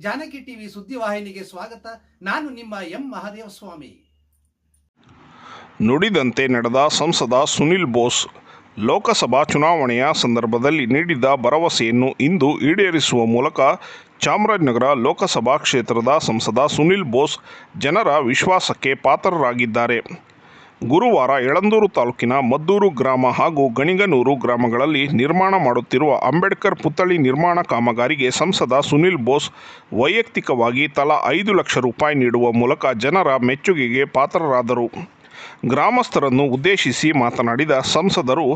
Janaki TV ಸುದ್ದಿವಾಹಿನಿಗೆ ಸ್ವಾಗತ. ನಾನು ನಿಮ್ಮ ಎಂ ಮಹಾದೇವ ಸ್ವಾಮಿ ನುಡಿದಂತೆ ನಡೆದ ಸಂಸದ ಸುನಿಲ್ ಬೋಸ್ ಲೋಕಸಭಾ ಚುನಾವಣೆಯ ಸಂದರ್ಭದಲ್ಲಿ ನೀಡಿದ ಭರವಸೆಯನ್ನು ಇಂದು ಈಡೇರಿಸುವ ಮೂಲಕ ಚಾಮರಾಜನಗರ ಲೋಕಸಭಾ ಕ್ಷೇತ್ರದ ಸಂಸದ ಸುನಿಲ್ ಬೋಸ್ ಜನರ ವಿಶ್ವಾಸಕ್ಕೆ ಪಾತ್ರರಾಗಿದ್ದಾರೆ. ಗುರುವಾರ ಯಳಂದೂರು ತಾಲೂಕಿನ ಮದ್ದೂರು ಗ್ರಾಮ ಹಾಗೂ ಗಣಿಗನೂರು ಗ್ರಾಮಗಳಲ್ಲಿ ನಿರ್ಮಾಣ ಮಾಡುತ್ತಿರುವ ಅಂಬೇಡ್ಕರ್ ಪುತ್ಥಳಿ ನಿರ್ಮಾಣ ಕಾಮಗಾರಿಗೆ ಸಂಸದ ಸುನಿಲ್ ಬೋಸ್ ವೈಯಕ್ತಿಕವಾಗಿ ತಲಾ ಐದು ಲಕ್ಷ ರೂಪಾಯಿ ನೀಡುವ ಮೂಲಕ ಜನರ ಮೆಚ್ಚುಗೆಗೆ ಪಾತ್ರರಾದರು. ಗ್ರಾಮಸ್ಥರನ್ನು ಉದ್ದೇಶಿಸಿ ಮಾತನಾಡಿದ ಸಂಸದರು,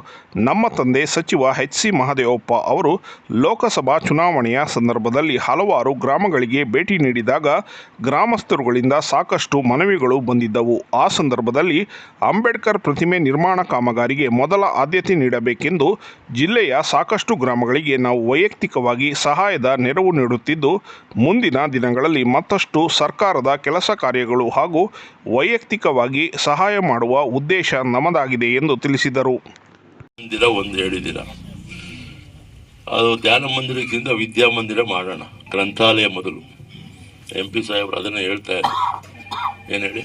ನಮ್ಮ ತಂದೆ ಸಚಿವ ಎಚ್ ಸಿ ಮಹದೇವಪ್ಪ ಅವರು, ಲೋಕಸಭಾ ಚುನಾವಣೆಯ ಸಂದರ್ಭದಲ್ಲಿ ಹಲವಾರು ಗ್ರಾಮಗಳಿಗೆ ಭೇಟಿ ನೀಡಿದಾಗ ಗ್ರಾಮಸ್ಥರುಗಳಿಂದ ಸಾಕಷ್ಟು ಮನವಿಗಳು ಬಂದಿದ್ದವು. ಆ ಸಂದರ್ಭದಲ್ಲಿ ಅಂಬೇಡ್ಕರ್ ಪ್ರತಿಮೆ ನಿರ್ಮಾಣ ಕಾಮಗಾರಿಗೆ ಮೊದಲ ಆದ್ಯತೆ ನೀಡಬೇಕೆಂದು ಜಿಲ್ಲೆಯ ಸಾಕಷ್ಟು ಗ್ರಾಮಗಳಿಗೆ ನಾವು ವೈಯಕ್ತಿಕವಾಗಿ ಸಹಾಯದ ನೆರವು ನೀಡುತ್ತಿದ್ದು, ಮುಂದಿನ ದಿನಗಳಲ್ಲಿ ಮತ್ತಷ್ಟು ಸರ್ಕಾರದ ಕೆಲಸ ಕಾರ್ಯಗಳು ಹಾಗೂ ವೈಯಕ್ತಿಕವಾಗಿ ಸಹಾಯ ಮಾಡುವ ಉದ್ದೇಶ ನಮ್ಮದಾಗಿದೆ ಎಂದು ತಿಳಿಸಿದರು. ಮಂದಿರ ಒಂದು ಹೇಳಿದ್ದೀರ ಅದು ಧ್ಯಾನ ಮಂದಿರಕ್ಕಿಂತ ವಿದ್ಯಾಮಂದಿರ ಮಾಡೋಣ. ಗ್ರಂಥಾಲಯ ಮೊದಲು. ಎಂ ಪಿ ಸಾಹೇಬ್ರು ಅದನ್ನು ಹೇಳ್ತಾ ಇದ್ದಾರೆ ಏನು ಹೇಳಿ?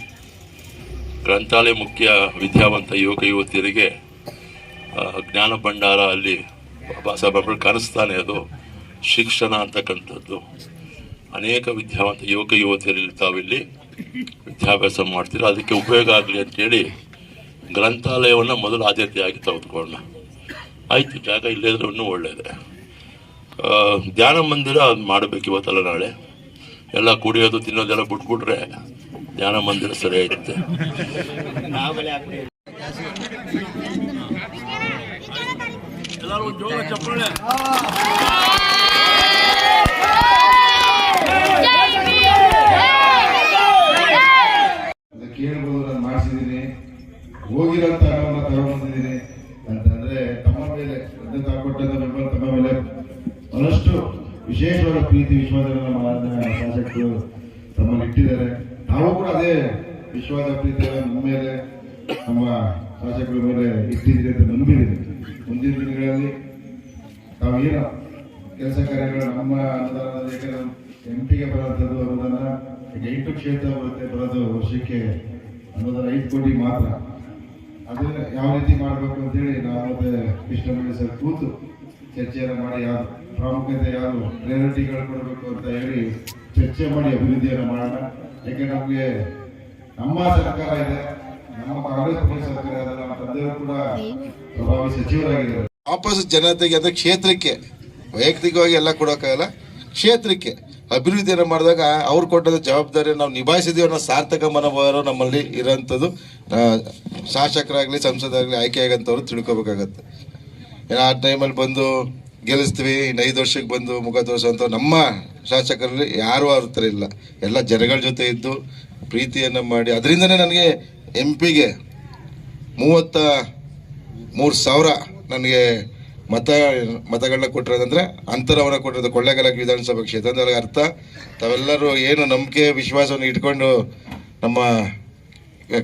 ಗ್ರಂಥಾಲಯ ಮುಖ್ಯ ವಿದ್ಯಾವಂತ ಯುವಕ ಯುವತಿಯರಿಗೆ ಜ್ಞಾನ ಭಂಡಾರ ಅಲ್ಲಿ ಬಾಬಾ ಕನಸ್ತಾನೆ ಅದು. ಶಿಕ್ಷಣ ಅಂತಕ್ಕಂಥದ್ದು. ಅನೇಕ ವಿದ್ಯಾವಂತ ಯುವಕ ಯುವತಿಯರಲ್ಲಿ ತಾವಿಲ್ಲಿ ವಿದ್ಯಾಭ್ಯಾಸ ಮಾಡ್ತೀರ ಅದಕ್ಕೆ ಉಪಯೋಗ ಆಗಲಿ ಅಂತೇಳಿ ಗ್ರಂಥಾಲಯವನ್ನು ಮೊದಲು ಆದ್ಯತೆಯಾಗಿ ತೆಗೆದುಕೊಳ್ಳೋಣ ಆಯಿತು ಜಾಗ ಇಲ್ಲೇ ಇದ್ರೆ ಇನ್ನೂ ಒಳ್ಳೆಯದೆ ಆ, ಧ್ಯಾನ ಮಂದಿರ ಅದು ಮಾಡಬೇಕು ಇವತ್ತಲ್ಲ ನಾಳೆ. ಎಲ್ಲ ಕುಡಿಯೋದು ತಿನ್ನೋದೆಲ್ಲ ಬಿಟ್ಬಿಟ್ರೆ ಧ್ಯಾನ ಮಂದಿರ ಸರಿ ಆಯ್ತದೆ. ಅದಕ್ಕೆ ಮೇಲೆ ಬೆಂಬಲ ತಮ್ಮ ಮೇಲೆ ಬಹಳಷ್ಟು ವಿಶೇಷವಾದ ಪ್ರೀತಿ ವಿಶ್ವಾಸನ ನಮ್ಮ ಶಾಸಕರು ತಮ್ಮಲ್ಲಿ ಇಟ್ಟಿದ್ದಾರೆ. ನಾವು ಕೂಡ ಅದೇ ವಿಶ್ವಾಸ, ಪ್ರೀತಿಯನ್ನು ನಮ್ಮ ಮೇಲೆ, ನಮ್ಮ ಶಾಸಕರ ಮೇಲೆ ಇಟ್ಟಿದ್ದೀರಿ ಅಂತ ನಂಬಿದ್ದೀವಿ. ಮುಂದಿನ ದಿನಗಳಲ್ಲಿ ನಾವು ಏನು ಕೆಲಸ ಕಾರ್ಯಗಳು ನಮ್ಮ ಅನುದಾನದಲ್ಲಿ ಯಾಕಂದ್ರೆ ಎಂ ಪಿಗೆ ಬರುವಂಥದ್ದು ಅನುದಾನ ಎಂಟು ಕ್ಷೇತ್ರ ಬರುತ್ತೆ ಬರೋದು ವರ್ಷಕ್ಕೆ ಅನುದಾನ ಐದು ಕೋಟಿ ಮಾತ್ರ. ಅದನ್ನ ಯಾವ ರೀತಿ ಮಾಡಬೇಕು ಅಂತೇಳಿ ನಾವು ಕೃಷ್ಣಮಣಿ ಸರ್ ಕೂತು ಚರ್ಚೆಯನ್ನು ಮಾಡಿ ಯಾರು ಪ್ರಾಮುಖ್ಯತೆ ಯಾರು ಪ್ರಯಾರಿಟಿಗಳು ಕೊಡಬೇಕು ಅಂತ ಹೇಳಿ ಚರ್ಚೆ ಮಾಡಿ ಅಭಿವೃದ್ಧಿಯನ್ನು ಮಾಡೋಣ. ಯಾಕೆ ನಮಗೆ ನಮ್ಮ ಸರ್ಕಾರ ಇದೆ, ನಮ್ಮ ಕಾಂಗ್ರೆಸ್ ಪಕ್ಷ ಸರ್ಕಾರ ಇದೆ ನಮ್ಮ ತಂದೆಯವರು ಕೂಡ ಪ್ರಭಾವಿ ಸಚಿವರಾಗಿದ್ದಾರೆ. ವಾಪಸ್ ಜನತೆಗೆ, ಅಂದ್ರೆ ಕ್ಷೇತ್ರಕ್ಕೆ, ವೈಯಕ್ತಿಕವಾಗಿ ಎಲ್ಲ ಕೊಡೋಕ್ಕಾಗಲ್ಲ. ಕ್ಷೇತ್ರಕ್ಕೆ ಅಭಿವೃದ್ಧಿಯನ್ನು ಮಾಡಿದಾಗ ಅವ್ರು ಕೊಟ್ಟದ ಜವಾಬ್ದಾರಿ ನಾವು ನಿಭಾಯಿಸಿದೀವಿ ಅನ್ನೋ ಸಾರ್ಥಕ ಮನೋಭಾವ ನಮ್ಮಲ್ಲಿ ಇರೋಂಥದ್ದು. ಶಾಸಕರಾಗಲಿ ಸಂಸದರಾಗಲಿ ಆಯ್ಕೆ ಆಗಂಥವ್ರು ತಿಳ್ಕೊಬೇಕಾಗತ್ತೆ. ಏನೋ ಆ ಟೈಮಲ್ಲಿ ಬಂದು ಗೆಲ್ಲಿಸ್ತೀವಿ, ಇನ್ನು ಐದು ವರ್ಷಕ್ಕೆ ಬಂದು ಮುಖ ತೋರಿಸೋಂಥ ನಮ್ಮ ಶಾಸಕರಲ್ಲಿ ಯಾರೂ ಅವ್ರ ಥರ ಇಲ್ಲ. ಎಲ್ಲ ಜನಗಳ ಜೊತೆ ಇದ್ದು ಪ್ರೀತಿಯನ್ನು ಮಾಡಿ, ಅದರಿಂದನೇ ನನಗೆ ಎಂ ಪಿಗೆ ಮೂವತ್ತ ಮೂರು ಸಾವಿರ ನನಗೆ ಮತ, ಮತಗಳನ್ನ ಕೊಟ್ಟಿರೋದಂದ್ರೆ ಅಂತರವನ್ನ ಕೊಟ್ಟಿರೋದು ಕೊಳ್ಳೇಗಾಲ ವಿಧಾನಸಭಾ ಕ್ಷೇತ್ರ ಅರ್ಥ. ತಾವೆಲ್ಲರೂ ಏನು ನಂಬಿಕೆ, ವಿಶ್ವಾಸವನ್ನು ಇಟ್ಕೊಂಡು ನಮ್ಮ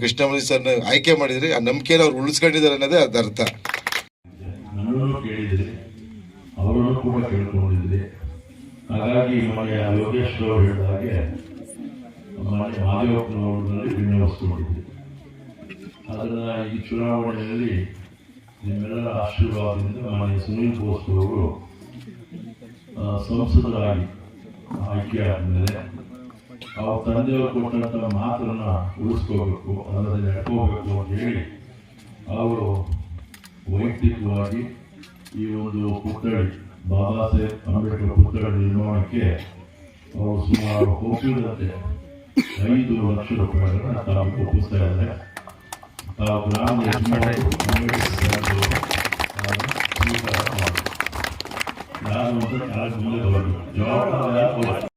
ಕೃಷ್ಣಮೂರ್ತಿ ಸರ್ನ ಆಯ್ಕೆ ಮಾಡಿದ್ರಿ, ಆ ನಂಬಿಕೆನ ಅವ್ರು ಉಳಿಸ್ಕೊಂಡಿದ್ದಾರೆ ಅನ್ನೋದೇ ಅದ ಅರ್ಥ. ಅವರನ್ನು ಕೂಡ ಕೇಳ್ಕೊಂಡಿದ್ರಿ. ಹಾಗಾಗಿ ಮನೆಯ ಹೇಳಿದ ಹಾಗೆ ಈ ಚುನಾವಣೆಯಲ್ಲಿ ನಿಮ್ಮೆಲ್ಲರ ಆಶೀರ್ವಾದದಿಂದ ಮಾನ್ಯ ಸುನೀಲ್ ಬೋಸ್ ಅವರು ಸಂಸದರಾಗಿ ಆಯ್ಕೆಯಾದ ಮೇಲೆ ಅವ್ರ ತಂದೆಯವರು ಕೊಟ್ಟಂತಹ ಮಾತನ್ನ ಉಳಿಸ್ಕೋಬೇಕು ಅದನ್ನು ನಡ್ಕೋಬೇಕು ಅಂತ ಹೇಳಿ ಅವರು ವೈಯಕ್ತಿಕವಾಗಿ ಈ ಒಂದು ಪುತ್ಥಳಿ, ಬಾಬಾ ಸಾಹೇಬ್ ಅಂಬೇಡ್ಕರ್ ಪುತ್ಥಳಿ ನಿರ್ಮಾಣಕ್ಕೆ ಅವರು ಸುಮಾರು ಹೋಗಿದಂತೆ ಐದು ಲಕ್ಷ ರೂಪಾಯಿಗಳನ್ನ ತಾವು ಒಪ್ಪಿಸ್ತಾ ಇದ್ದಾರೆ ತಾವು ಗ್ರಾಮದ ಸ್ವೀಕಾರ ಮಾಡಿ ನಾನು